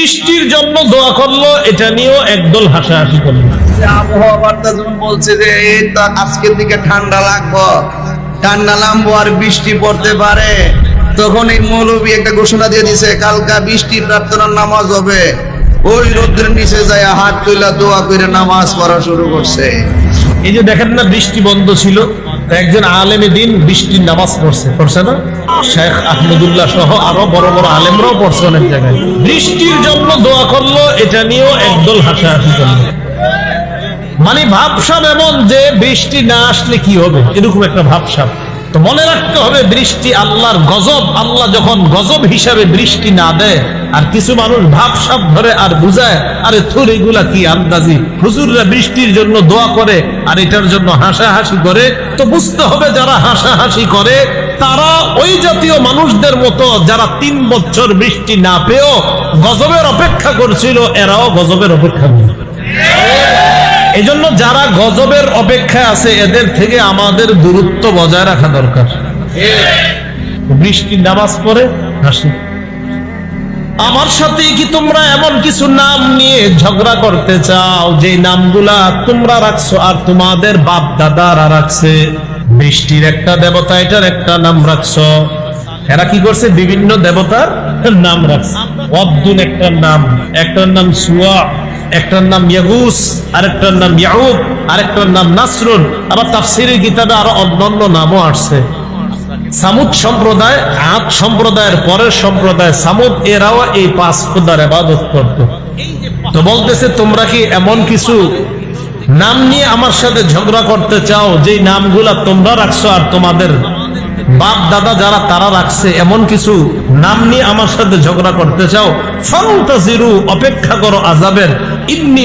বৃষ্টির জন্য দোয়া করল এটা নিয়েও একদল হাসাহাসি করল। আবহাওয়া বার্তা যখন বলছে যে এই তো আজকের দিকে ঠান্ডা লাগবো ঠান্ডা নামবো আর বৃষ্টি পড়তে পারে। তখন এই মৌলবী একটা ঘোষণা দিয়ে দিছে কালকা বৃষ্টি প্রার্থনার নামাজ হবে। ওই রোদ্রের নিচে যায় হাত তুইলা দোয়া করে নামাজ পড়া শুরু করছে। এই যে দেখেন না বৃষ্টি বন্ধ ছিল। একজন আলেমে দিন বৃষ্টির নামাজ পড়ছে পড়ছে না? শেখ আহমদুল্লাহ সহ আরও বড় বড় আলেমরাও পড়ছে অনেক জায়গায়। বৃষ্টির জন্য দোয়া করল, এটা নিয়েও একদল হাসাহাসি করল। মানে ভাবসাব এমন যে বৃষ্টি না আসলে কি হবে? এরকম একটা ভাবসাব। তো মনে রাখতে হবে, বৃষ্টি আল্লাহর গজব। আল্লাহ যখন গজব হিসাবে বৃষ্টি না দেয়, আর কিছু মানুষ ভাবসাব ধরে আর বুঝায়, আরে থুর এগুলা কি আন্দাজি? হুজুররা বৃষ্টির জন্য দোয়া করে, আর এটার জন্য হাসাহাসি করে। তো বুঝতে হবে যারা হাসাহাসি করে, তারা ওই জাতীয় মানুষদের মতো যারা তিন বছর বৃষ্টি না পেয়েও গজবের অপেক্ষা করছিল, এরাও গজবের অপেক্ষা করে এই জন্য যারা গজবের অপেক্ষায় আছে, এদের থেকে আমাদের দূরত্ব বজায় রাখা দরকার। বৃষ্টি নামাজ পড়ে, হাসি। আমার সাথে কি তোমরা এমন কিছু নাম নিয়ে ঝগড়া করতে চাও? যে নামগুলা তোমরা রাখছো আর তোমাদের বাপ দাদারা রাখছে। বৃষ্টির একটা দেবতা, এটার একটা নাম রাখছো। এরা কি করছে? বিভিন্ন দেবতার নাম রাখছে। অব্দুল একটা নাম। একটার নাম সুয়া। একটার নাম ইয়াগুস, আরেকটার নাম ইয়াউব, আরেকটার নাম নাসরুন। আবার তাফসিরের কিতাবে আরও অন্যান্য নামও আসছে। সামুদ সম্প্রদায়, আদ সম্প্রদায়ের পরের সম্প্রদায় সামুদ, এরাও এই পাঁচ খুদার আবাদত করত। তো বলতেছে, তোমরা কি এমন কিছু নাম নিয়ে আমার সাথে ঝগড়া করতে চাও? যে নামগুলা তোমরা রাখছো আর তোমাদের বাপ দাদা যারা তারা রাখছে, এমন কিছু নাম নিয়ে আমার সাথে ঝগড়া করতে চাও, ফান্তাজিরু, অপেক্ষা করো আজাবের ইন্নি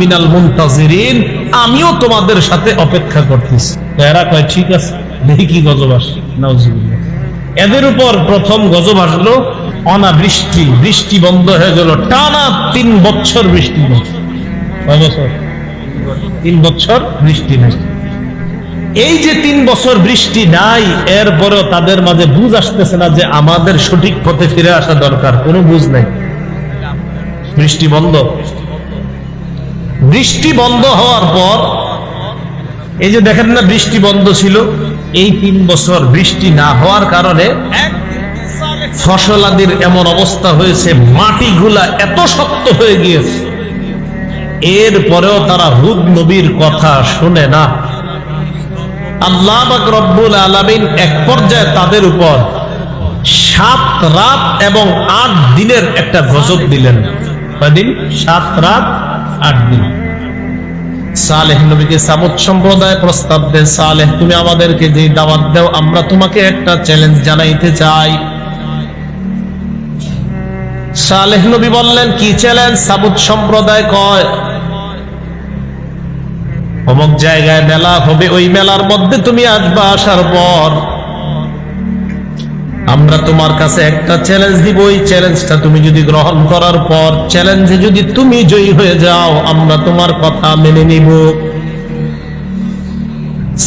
মিনাল মুনতাজিরিন, আমিও তোমাদের সাথে অপেক্ষা করতেছি। এরা কয়, ঠিক আছে, দেখি কি গজব এদের উপর প্রথম গজব আসলো অনাবৃষ্টি। বৃষ্টি বন্ধ হয়ে গেল। টানা তিন বছর বৃষ্টি বছর? তিন বছর বৃষ্টি নেই এই যে তিন বছর বৃষ্টি নাই, এরপরেও তাদের মাঝে বুঝ আসতেছে না যে আমাদের সঠিক পথে ফিরে আসা দরকার। কোনো বুঝ নাই। বৃষ্টি বন্ধ। বৃষ্টি বন্ধ হওয়ার পর, এই যে দেখেন না, বৃষ্টি বন্ধ ছিল। এই তিন বছর বৃষ্টি না হওয়ার কারণে ফসলাদির এমন অবস্থা হয়েছে, মাটিগুলা এত শক্ত হয়ে গিয়েছে। এরপরেও তারা হুদ নবীর কথা শুনে না। আল্লাহ রব্বুল আলামিন এক পর্যায়ে তাদের উপর সাত রাত এবং আট দিনের একটা গজব দিলেন। কয়দিন? সাত রাত, আট দিন। সম্প্রদায় প্রস্তাব দেন তুমি আমাদেরকে দাওয়াত দাও, আমরা তোমাকে একটা চ্যালেঞ্জ জানাইতে চাই। বললেন, কি চ্যালেঞ্জ সামুদ সম্প্রদায় কয় অমুক জায়গায় মেলা হবে, ওই মেলার মধ্যে তুমি আসবা আসার পর। আমরা তোমার কাছে একটা চ্যালেঞ্জ দিব, ওই চ্যালেঞ্জটা তুমি যদি গ্রহণ করার পর চ্যালেঞ্জে যদি তুমি জয়ী হয়ে যাও, আমরা তোমার কথা মেনে নিব।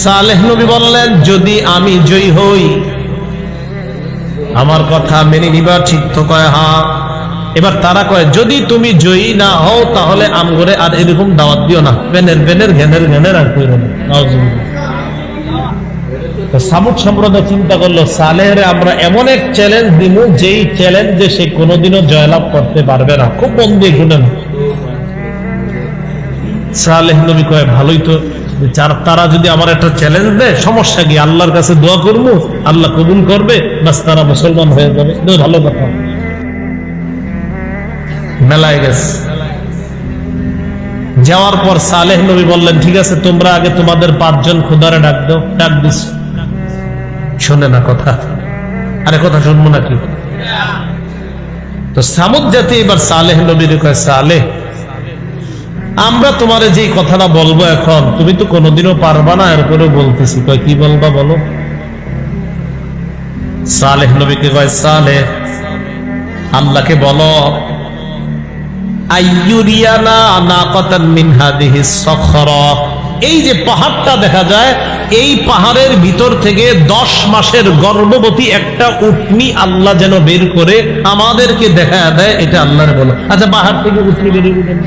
সালেহ নবী বললেন, যদি আমি জয়ী হই, আমার কথা মেনে নিবা ঠিক তো কয় হ্যাঁ এবার তারা কয়, যদি তুমি জয়ী না হও, তাহলে আমগরে আর এরকম দাওয়াত দিও না। বেনের বেনের, ঘেনের ঘেনের আর। তো সামুদ সম্প্রদায় চিন্তা করল, সালেহরে আমরা এমন এক চ্যালেঞ্জ দিব যেই চ্যালেঞ্জে সে কোনোদিনও জয়লাভ করতে পারবে না। খুব মন দিয়ে শুনেন সালেহ নবী কয়, ভালোই তো যার- তারা যদি আমার একটা চ্যালেঞ্জ দেয়, সমস্যা কি? আল্লাহর কাছে দোয়া করব? আল্লাহ কবুল করবে? বাস তারা মুসলমান হয়ে যাবে। ভালো কথা। মেলায় গেছে। যাওয়ার পর সালেহ নবী বললেন, ঠিক আছে, তোমরা আগে তোমাদের পাঁচজন খুদারে ডাক দাও, ডাক দিস শোনে না কথা। আরে কথা শুনব নাকি তো সামুদ জাতি এবার সালেহ নবীর সালেহ, আমরা তোমার যে কথাটা বলব এখন, তুমি তো কোনোদিনও পারবা না এরপরে বলতেছি। কয়, কি বলবা বলো? সালেহ নবীকে কয়, সালেহ আল্লাহকে বলো এই যে পাহাড়টা দেখা যায়, এই পাহাড়ের ভিতর থেকে দশ মাসের গর্ভবতী একটা আল্লাহ যেন বের করে আমাদেরকে দেখা দেয়, এটা আল্লাহর বলো। আচ্ছা পাহাড় থেকে গেলেন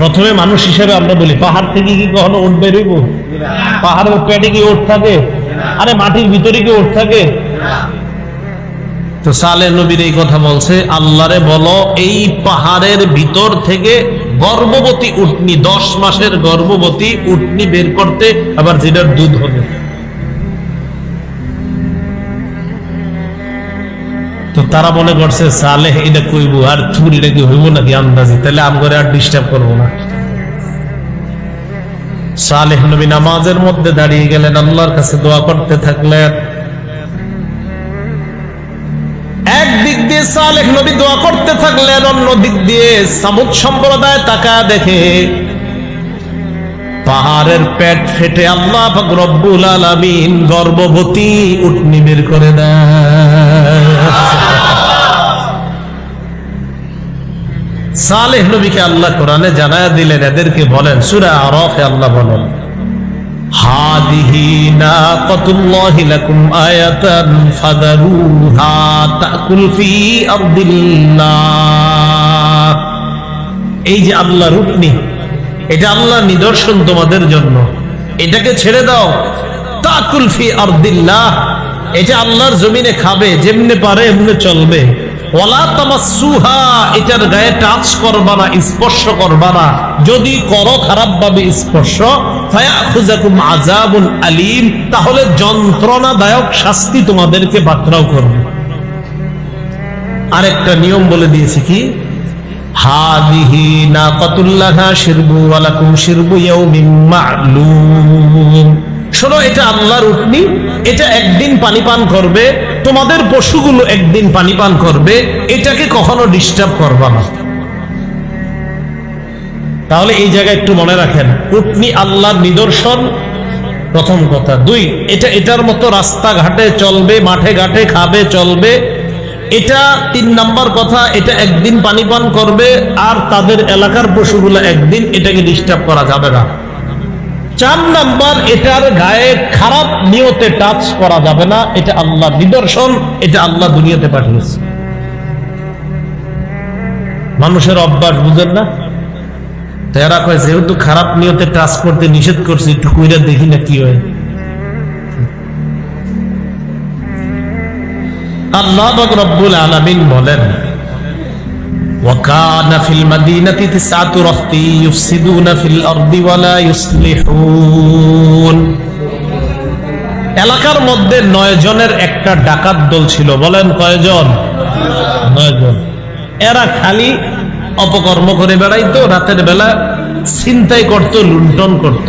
প্রথমে মানুষ হিসেবে আমরা বলি, পাহাড় থেকে কি কখনো উঠ বেরোইব পাহাড়ের পেটে কি ওঠ থাকে? আরে মাটির ভিতরে কি ওঠ থাকে? তো সালে নবীর এই কথা বলছে, আল্লাহরে বলো, এই পাহাড়ের ভিতর থেকে গর্ভবতী উটনি, দশ মাসের গর্ভবতী উটনি বের করতে আবার যেটার দুধ হবে। তো তারা মনে করছে, সালেহ, এটা কইব, আর থুর এটা কি হইব নাকি আন্দাজি? তাহলে আম করে আর ডিস্টার্ব করব না। সালেহ নবী নামাজের মধ্যে দাঁড়িয়ে গেলেন, আল্লাহর কাছে দোয়া করতে থাকলেন। দিয়ে সালেহ নবী দোয়া করতে থাকলেন, অন্য দিক দিয়ে সামুদ সম্প্রদায় তাকা দেখে পাহাড়ের পেট ফেটে আল্লাহ রব্বুল আলামিন গর্ভবতী উটনি বের করে সালেহ নবীকে আল্লাহ কোরআনে জানায় দিলেন, এদেরকে বলেন, সুরা আরফে আল্লাহ বলেন ফাদারুহা তাকুল ফি আরদিল্লাহ। এই যে আল্লাহর রূপনি এটা আল্লাহর নিদর্শন তোমাদের জন্য। এটাকে ছেড়ে দাও। তাকুল ফি আরদিল্লাহ, এটা আল্লাহর জমিনে খাবে, যেমনে পারে এমনি চলবে। ওয়ালা তামাসসুহা, এটার গায়ে টাচ করবা স্পর্শ করবা না। যদি করো খারাপ ভাবে স্পর্শ আলীম, তাহলে যন্ত্রণাদায়ক শাস্তি তোমাদেরকে বাতরাও করবে। আরেকটা নিয়ম বলে দিয়েছি কি? শোনো, এটা এটা একদিন পানি পান করবে, তোমাদের একদিন পানি পান করবে, এটাকে কখনো ডিস্টার্ব করবা না। তাহলে এই জায়গায় একটু মনে রাখেন, উটনি আল্লাহর নিদর্শন প্রথম কথা। দুই, এটা এটার মতো রাস্তাঘাটে চলবে, মাঠে ঘাটে খাবে, চলবে। এটা তিন নাম্বার কথা, এটা একদিন পানি পান করবে, আর তাদের এলাকার পশুগুলো একদিন এটাকে ডিস্টার্ব করা যাবে না। চার নাম্বার, এটার গায়ে খারাপ নিয়তে টাচ করা যাবে না, এটা আল্লাহ নিদর্শন, এটা আল্লাহ দুনিয়াতে পাঠিয়েছে। মানুষের অভ্যাস বুঝেন না? তো এরা কয় যেহেতু খারাপ নিয়তে টাচ করতে নিষেধ করছে একটু কইরা দেখি না কি হয় আল্লাহ পাক রব্বুল আলামিন বলেন وكان في المدينة تسعة رهط يفسدون في الأرض ولا يصلحون এলাকার মধ্যে নয় জনের একটা ডাকাত দল ছিল বলেন কয়জন নয় জন এরা খালি অপকর্ম করে বেড়াইতো, রাতের বেলা চিন্তাই করত, লুণ্ঠন করত।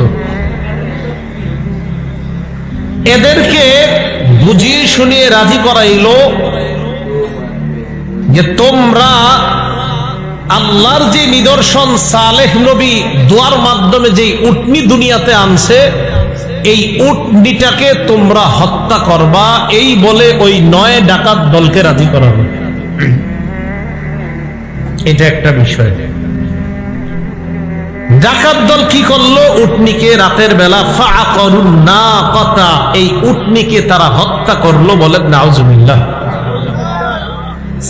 এদেরকে বুঝিয়ে শুনিয়ে রাজি করাইলো যে তোমরা আল্লাহর যে নিদর্শন সালেহ নবী দোয়ার মাধ্যমে যে উটনি দুনিয়াতে আনছে, এই উটনিটাকে তোমরা হত্যা করবা, এই বলে ওই নয় ডাকাত দলকে রাজি করাবে। এটা একটা বিষয়। ডাকাত দল কি করল? উটনিকে রাতের বেলা না কথা এই উটনিকে তারা হত্যা করল বলে নাউজুবিল্লাহ।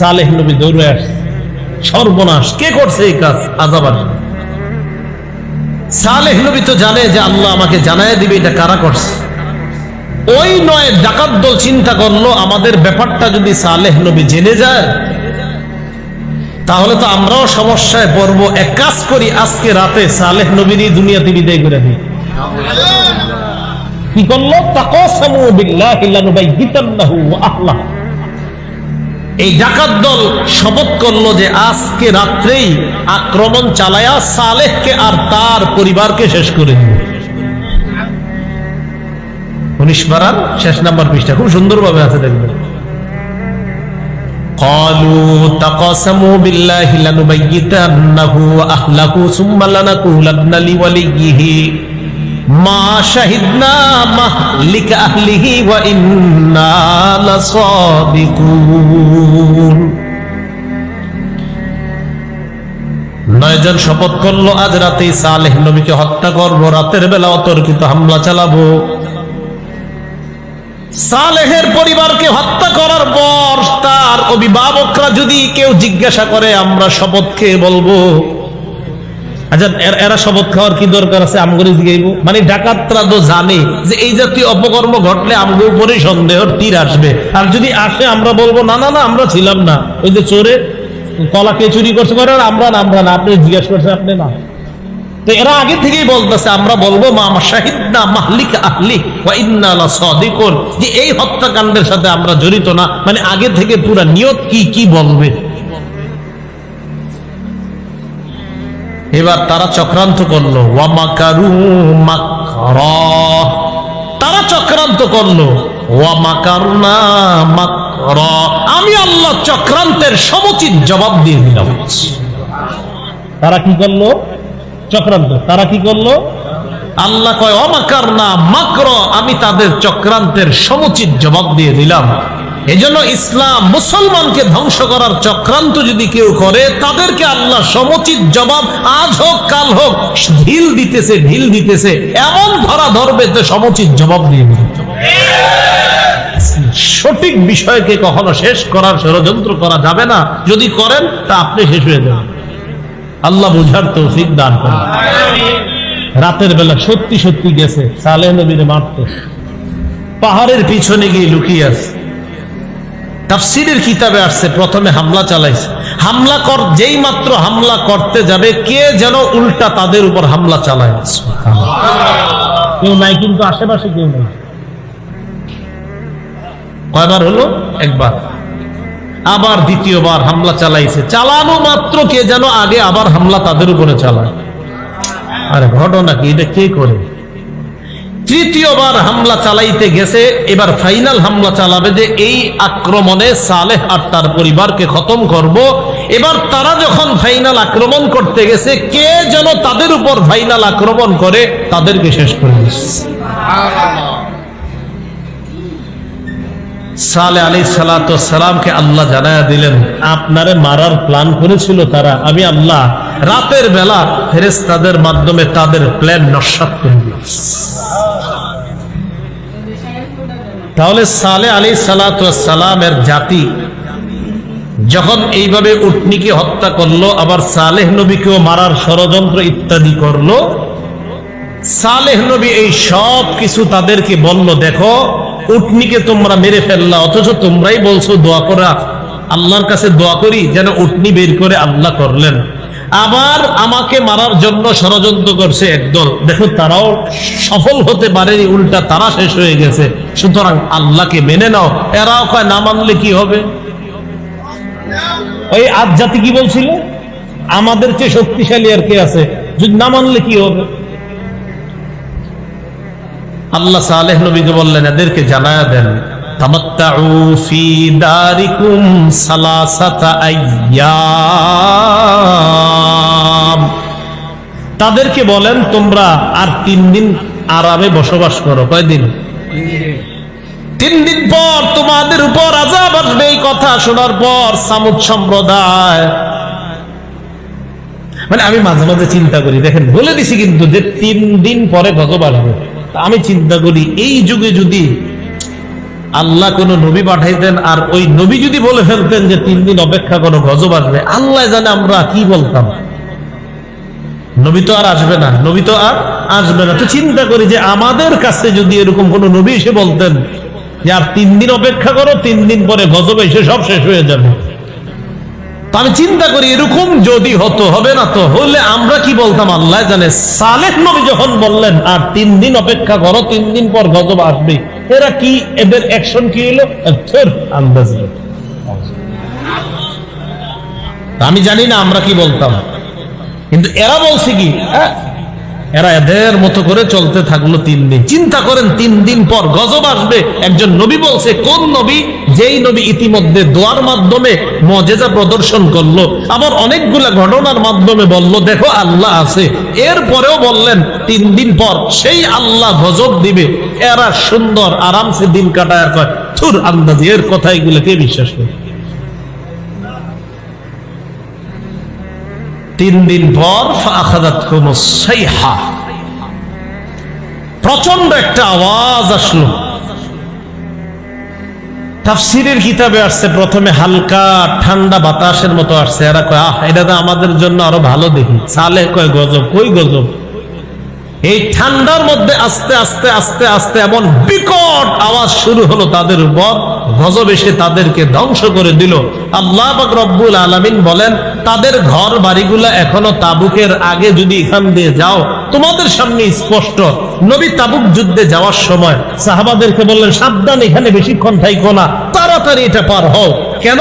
সালেহ নবী দৌড়ে সর্বনাশ। কে করছে এই কাজ? আজাবার সালেহ নবী তো জানে যে আল্লাহ আমাকে জানায় দিবে, এটা কারা করছে? ওই নয়, ডাকাত দল চিন্তা করল, আমাদের ব্যাপারটা যদি সালেহ নবী জেনে যায় তাহলে তো আমরাও সমস্যায় পড়ব। এক কাজ করি, আজকে রাতে সালেহ নবীরই দুনিয়াতে বিদায় করে দিই কি করল? এই ডাকাত দল শপথ করল যে আজকে রাত্রেই আক্রমণ চালায়া সালেহকে আর তার পরিবারকে শেষ করে দিব। উনিশ পারার শেষ নাম্বার পৃষ্ঠা। খুব সুন্দরভাবে আছে দেখবেন। قالوا تقاسموا بالله لنبيتنه وأهله ثم لنقولن لوليه ما شهدنا مهلك أهله وإنا لصادقون ছয়জন শপথ করলো আজ রাতেই সালেহ নবীকে হত্যা করবো রাতের বেলা অতর্কিত হামলা চালাবো সালেহের পরিবারকে হত্যা করার পর তার অভিভাবকরা যদি কেউ জিজ্ঞাসা করে, আমরা শপথ খেয়ে বলব। আচ্ছা এরা শপথ খাওয়ার কি দরকার আছে? জিগাইব মানে ডাকাতরা তো জানে যে এই জাতীয় অপকর্ম ঘটলে আমগো উপরে সন্দেহ তীর আসবে। আর যদি আসে, আমরা বলব, না না না, আমরা ছিলাম না। ওই যে চোরে কলা কে চুরি করছে আমরা না আমরা না। আপনি জিজ্ঞাসা করছেন, আপনি না। তো এরা আগে থেকেই বলতেছে, আমরা বলব, মা শাহিদ না মাহলিক আহলি ওয়া ইন্না যে এই হত্যাকাণ্ডের সাথে আমরা জড়িত না। মানে আগে থেকে পুরা নিয়ত কি কি বলবে? এবার তারা চক্রান্ত করল তারা চক্রান্ত করল আমি আল্লাহ চক্রান্তের সমুচিত জবাব দিয়ে দিলাম। তারা কি করল? চক্রান্ত। তারা কি করল? আল্লাহ কয় অমাকার না মাকর আমি তাদের চক্রান্তের সমুচিত জবাব দিয়ে দিলাম। এজন্য ইসলাম মুসলমানকে ধ্বংস করার চক্রান্ত যদি কেউ করে, তাদেরকে আল্লাহ সমুচিত জবাব, আজ হোক, কাল হোক, ঢিল দিতেছে ঢিল দিতেছে, এমন ধরা ধরবে তো সমুচিত জবাব দিয়ে দিবে। সঠিক বিষয়কে কখনো শেষ করার ষড়যন্ত্র করা যাবে না। যদি করেন, তা আপনি শেষ হয়ে যাবেন। আল্লাহ বুঝার তৌফিক দান করেন। রাতের বেলা সত্যি সত্যি গেছে সালেহ নবীরে মারতে। পাহাড়ের পিছনে গিয়ে লুকিয়ে আছে। তাফসিরের কিতাবে আসছে প্রথমে হামলা চালাইছে। হামলা কর যেই মাত্র হামলা করতে যাবে কে যেন উল্টা তাদের উপর হামলা চালায়। কেউ নাই কিন্তু আশেপাশে কেউ নাই। কয়বার হলো? একবার। আবার দ্বিতীয়বার হামলা চালাইছে। চালানো মাত্র কে যেন আগে আবার হামলা তাদের উপরে চালায়। আরে ঘটনা কি এটা কে করে? তৃতীয়বার হামলা চালাইতে গেছে, এবার ফাইনাল হামলা চালাবে যে এই আক্রমণে সালেহ আর তার পরিবারকে খতম করব। এবার তারা যখন ফাইনাল আক্রমণ করতে গেছে, কে যেন তাদের উপর ফাইনাল আক্রমণ করে, তাদেরকে শেষ করে দিচ্ছে। সালে আলী সালাতামকে আল্লাহ জানায়া দিলেন, আপনারে মারার প্ল্যান করেছিল তারা। আমি আল্লাহ রাতের বেলা ফেরেস্তাদের মাধ্যমে তাদের প্ল্যান নস্বাত করে তাহলে সালে আলী সালাতামের জাতি যখন এইভাবে উটনিকে হত্যা করল, আবার সালেহ নবীকেও মারার ষড়যন্ত্র ইত্যাদি করল সালেহ নবী এই সব কিছু তাদেরকে বলল, দেখো, উটনিকে তোমরা মেরে ফেললা, অথচ তোমরাই বলছো দোয়া করা। আল্লাহর কাছে দোয়া করি যেন উটনি বের করে আল্লাহ করলেন। আবার আমাকে মারার জন্য ষড়যন্ত্র করছে একদল। দেখো, তারাও সফল হতে পারেনি, উল্টা তারা শেষ হয়ে গেছে। সুতরাং আল্লাহকে মেনে নাও। এরাও কয়, না মানলে কি হবে? ওই আজ জাতি কি বলছিল? আমাদের চেয়ে শক্তিশালী আর কে আছে? যদি না মানলে কি হবে? আল্লাহ সালেহ নবীকে বললেন, এদেরকে জানায়া দেন তাদেরকে বলেন, তোমরা আর তিন দিন আরামে বসবাস করো। কয়দিন? তিন দিন পর তোমাদের উপর আজাব আসবে এই কথা শোনার পর সামুদ সম্প্রদায়। মানে আমি মাঝে মাঝে চিন্তা করি, দেখেন, বলে দিছি কিন্তু যে তিন দিন পরে আসবে তা আমি চিন্তা করি, এই যুগে যদি আল্লাহ কোন নবী পাঠাইতেন আর ওই নবী যদি বলে ফেলতেন যে তিন দিন অপেক্ষা করো, গজব আসবে, আল্লাহ জানে আমরা কি বলতাম। নবী তো আর আসবে না, নবী তো আর আসবে না। তো চিন্তা করি যে আমাদের কাছে যদি এরকম কোন নবী এসে বলতেন যে, আর তিন দিন অপেক্ষা করো, তিন দিন পরে গজব এসে সব শেষ হয়ে যাবে। আমি চিন্তা করি এরকম যদি হতো হবে না তো? হলে আমরা কি বলতাম? আল্লাহ জানে। সালেহ নবী যখন বললেন আর তিন দিন অপেক্ষা করো তিন দিন পর গজব আসবে। এরা কি এদের অ্যাকশন কি হলো আন্দাজ। আমি জানি না আমরা কি বলতাম। কিন্তু এরা বলছে কি হ্যাঁ, এরা এদের মতো করে চলতে থাকল তিন দিন। চিন্তা করেন, তিন দিন পর গজব আসবে। একজন নবী বলছে, কোন নবী? যেই নবী ইতিমধ্যে দোয়ার মাধ্যমে মজেজা প্রদর্শন করল। আবার অনেকগুলা ঘটনার মাধ্যমে বলল, দেখো, আল্লাহ আছে। এরপরেও বললেন, তিন দিন পর সেই আল্লাহ গজব দিবে। এরা সুন্দর, আরামসে দিন কাটায় কয় থুর আন্দাজি, এর কথা এগুলো কে বিশ্বাস করে। তিন দিন পর প্রচণ্ড একটা আওয়াজ আসলো। তাফসিরের কিতাবে আসছে, প্রথমে হালকা ঠান্ডা বাতাসের মতো আসছে। এরা কয়, আহ, এটা তো আমাদের জন্য আরও ভালো দেখি। সালে কয়, গজব, কই গজব? এই ঠান্ডার মধ্যে আস্তে আস্তে আস্তে আস্তে এমন বিকট আওয়াজ শুরু হলো তাদের উপর। গজব এসে তাদেরকে ধ্বংস করে দিল। আল্লাহ রব্বুল আলামিন বলেন, তাদের ঘর বাড়িগুলা এখনও তাবুকের আগে যদি এখান দিয়ে যাও, তোমাদের সামনে স্পষ্ট। নবী তাবুক যুদ্ধে যাওয়ার সময় সাহাবাদেরকে বললেন, সাবধান, এখানে বেশিক্ষণ থাইকো না, তাড়াতাড়ি এটা পার হও। কেন?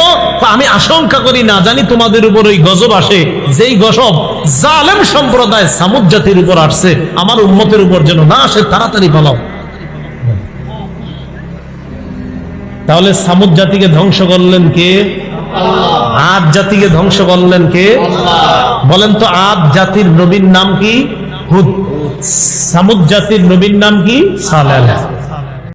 আমি আশঙ্কা করি না, জানি তোমাদের উপর ওই গজব আসে। যেই গজব জালেম সম্প্রদায় সামুদ জাতির উপর আসছে, আমার উন্মতের উপর যেন না আসে, তাড়াতাড়ি পালাও। তাহলে সামুদ জাতিকে ধ্বংস করলেন কে? আদ জাতিকে ধ্বংস করলেন কে? বলেন তো আদ জাতির নবীর নাম কি? হুদ। সামুদ জাতির নবীর নাম কি? সালেহ।